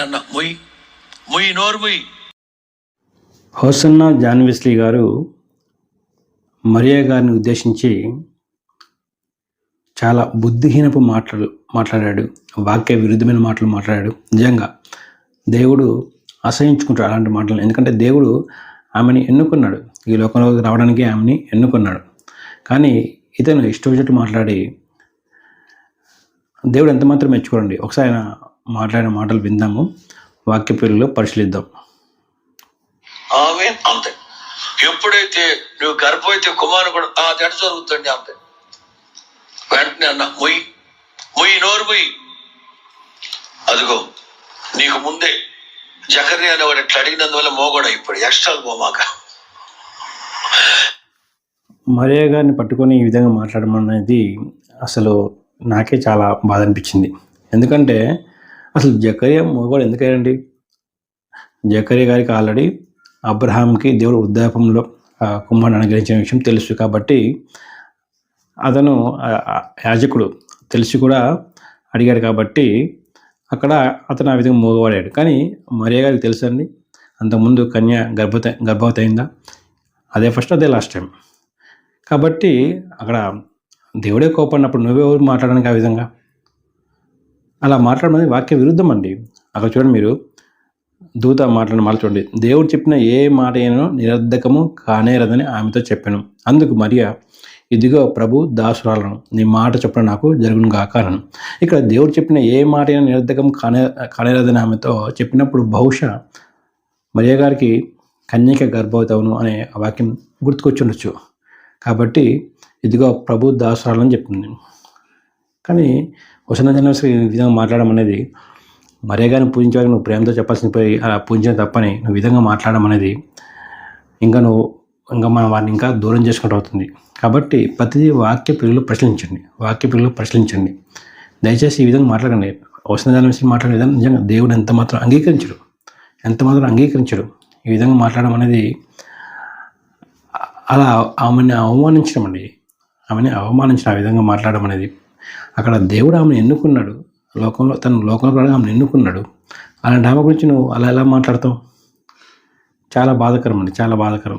అన్న ముయ్ నోరు హోసన్న జాన్విస్లీ గారు మరియా గారిని ఉద్దేశించి చాలా బుద్ధిహీనపు మాటలు మాట్లాడాడు వాక్య విరుద్ధమైన మాటలు మాట్లాడాడు. నిజంగా దేవుడు అసహించుకుంటాడు అలాంటి మాటలు ఎందుకంటే దేవుడు ఆమెని ఎన్నుకున్నాడు. ఈ లోకంలోకి రావడానికి ఆమెని ఎన్నుకున్నాడు. కానీ ఇతను ఇష్టం వచ్చినట్టు మాట్లాడి దేవుడు ఎంత మాత్రం మెచ్చుకోండి ఒకసారి ఆయన మాట్లాడిన మాటలు విందాము. వాక్య పిల్లలు పరిశీలిద్దాం. ఆమె అంతే. ఎప్పుడైతే నువ్వు గర్భవతి కుమారు కూడా ఆ దట జరుగుతుంది అంతే. వెంటనే అన్న ముయ్ ముయ్ నోరు ముయ్. అదిగో నీకు ముందే జకర్ని అనేవాడు ఎట్లా అడిగినందువల్ల మోగోడు ఇప్పుడు ఎక్స్ట్రా పోమాక మరియా గారిని పట్టుకొని ఈ విధంగా మాట్లాడడం అనేది అసలు నాకే చాలా బాధ అనిపించింది. ఎందుకంటే అసలు జకరియా మగవాడు ఎందుకయ్యారండి జకరియా గారికి ఆల్రెడీ అబ్రహాంకి దేవుడు వృద్ధాపంలో ఆ, కుమారుని అనుగ్రహించిన విషయం తెలుసు కాబట్టి అతను యాజకుడు తెలిసి కూడా అడిగాడు కాబట్టి అక్కడ అతను ఆ విధంగా మోగవాడాడు. కానీ మరియా గారికి తెలుసండి అంతకుముందు కన్య గర్భత గర్భవతి అయిందా? అదే ఫస్ట్ అదే లాస్ట్ టైం. కాబట్టి అక్కడ దేవుడే కోపడినప్పుడు నువ్వెవరు మాట్లాడడానికి ఆ విధంగా? అలా మాట్లాడమని వాక్య విరుద్ధం అండి. అక్కడ చూడండి మీరు. దూత మాట్లాడిన మాట చూడండి. దేవుడు చెప్పిన ఏ మాట అయినో నిరర్ధకము కానేరదని ఆమెతో చెప్పాను. అందుకు మరియా ఇదిగో ప్రభు దాసురాలను నీ మాట చెప్పడం నాకు జరుగును గాకాలను ఇక్కడ దేవుడు చెప్పిన ఏ మాట అయినా నిరర్ధకం కానే కానేరదని ఆమెతో చెప్పినప్పుడు బహుశా మరియా గారికి కన్యక గర్భవతవును అనే వాక్యం గుర్తుకొచ్చుండొచ్చు. కాబట్టి ఇదిగో ప్రభు దాసురాలని చెప్తుంది కానీ వసంత జన్మశ్రీ విధంగా మాట్లాడడం అనేది మరేగాని పూజించేవారికి నువ్వు ప్రేమతో చెప్పాల్సిన పోయి అలా పూజించడం తప్పని నువ్వు విధంగా మాట్లాడడం అనేది ఇంకా నువ్వు ఇంకా మనం వారిని ఇంకా దూరం చేసుకుంటూ అవుతుంది. కాబట్టి ప్రతిదీ వాక్య పిల్లలు ప్రశ్నించండి వాక్య పిల్లలు ప్రశ్నించండి దయచేసి ఈ విధంగా మాట్లాడండి. వసంత జన్మశ్రీ మాట్లాడే విధంగా నిజంగా దేవుడు ఎంత మాత్రం అంగీకరించడు. ఎంత మాత్రం అంగీకరించడు. ఈ విధంగా మాట్లాడడం అనేది అలా ఆమెని అవమానించడం అండి. ఆమెని అవమానించిన ఆ విధంగా మాట్లాడడం అనేది అక్కడ దేవుడు ఆమెను ఎన్నుకున్నాడు. లోకంలో తను లోకంలో కూడా ఆమెను ఎన్నుకున్నాడు. అలాంటి ఆమె గురించి నువ్వు అలా ఎలా మాట్లాడతావు? చాలా బాధాకరం అండి చాలా బాధాకరం.